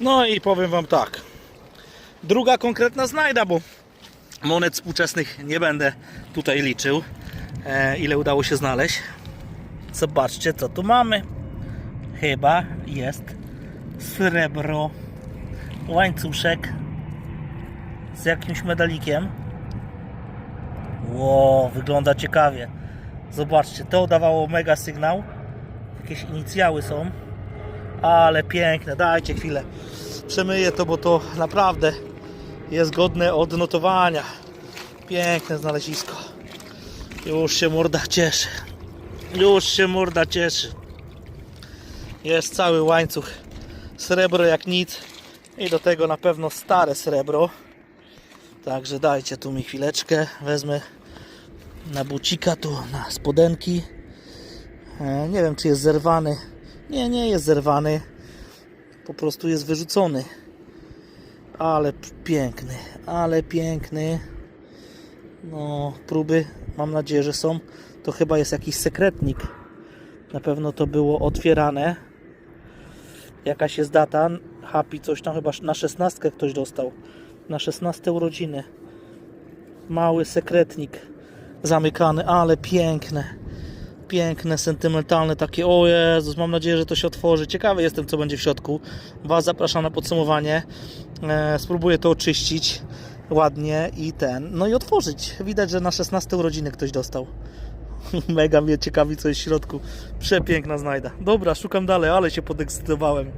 No i powiem Wam tak. Druga konkretna znajda, bo monet współczesnych nie będę tutaj liczył, e, ile udało się znaleźć. Zobaczcie, co tu mamy. Chyba jest srebro, łańcuszek z jakimś medalikiem. Ło, wygląda ciekawie. Zobaczcie, to dawało mega sygnał. Jakieś inicjały są. Ale piękne, dajcie chwilę. Przemyję to, bo to naprawdę jest godne odnotowania. Piękne znalezisko. Już się morda cieszy. Już się morda cieszy. Jest cały łańcuch. Srebro jak nic. I do tego na pewno stare srebro. Także dajcie tu mi chwileczkę. Wezmę na bucika tu na spodenki. E, Nie wiem czy jest zerwany. Nie, nie jest zerwany. Po prostu jest wyrzucony. Ale piękny, ale piękny. No, próby mam nadzieję, że są. To chyba jest jakiś sekretnik. Na pewno to było otwierane. Jakaś jest data. Happy coś tam chyba na 16 ktoś dostał. Na 16 urodziny. Mały sekretnik zamykany, ale piękne. Piękne, sentymentalne takie. O Jezus, mam nadzieję, że to się otworzy. Ciekawy jestem, co będzie w środku. Was zapraszam na podsumowanie. E, spróbuję to oczyścić ładnie i ten. No i otworzyć. Widać, że na 16 urodziny ktoś dostał. Mega mnie ciekawi, co jest w środku. Przepiękna znajda. Dobra, szukam dalej, ale się podekscytowałem.